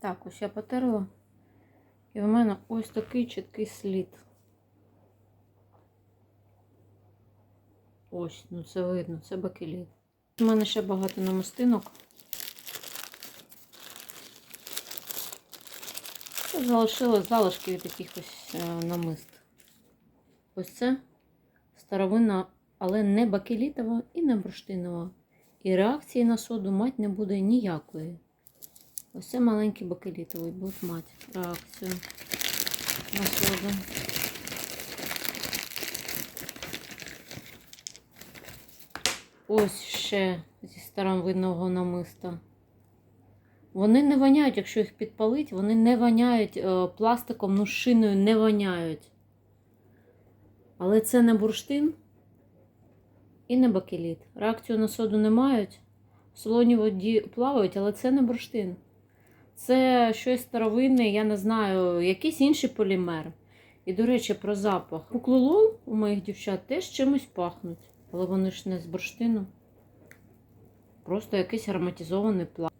Так, ось я потерла. І в мене ось такий чіткий слід. Ось, ну це видно, це бакеліт. У мене ще багато намистинок. Тут залишилось залишки від якихось е, намист. Ось це старовинна, але не бакелітова і не бурштинова. І реакції на соду мать не буде ніякої. Ось це маленький бакелітовий будуть мати реакцію на соду. Ось ще зі старовинного намиста. Вони не воняють, якщо їх підпалить, вони не воняють е, пластиком, ну шиною не воняють. Але це не бурштин і не бакеліт. Реакцію на соду не мають. В солоній воді плавають, але це не бурштин. Це щось старовинне, я не знаю, якийсь інший полімер. І, до речі, про запах. Куклолол у моїх дівчат теж чимось пахнуть, але вони ж не з бурштину. Просто якийсь ароматизований пластик.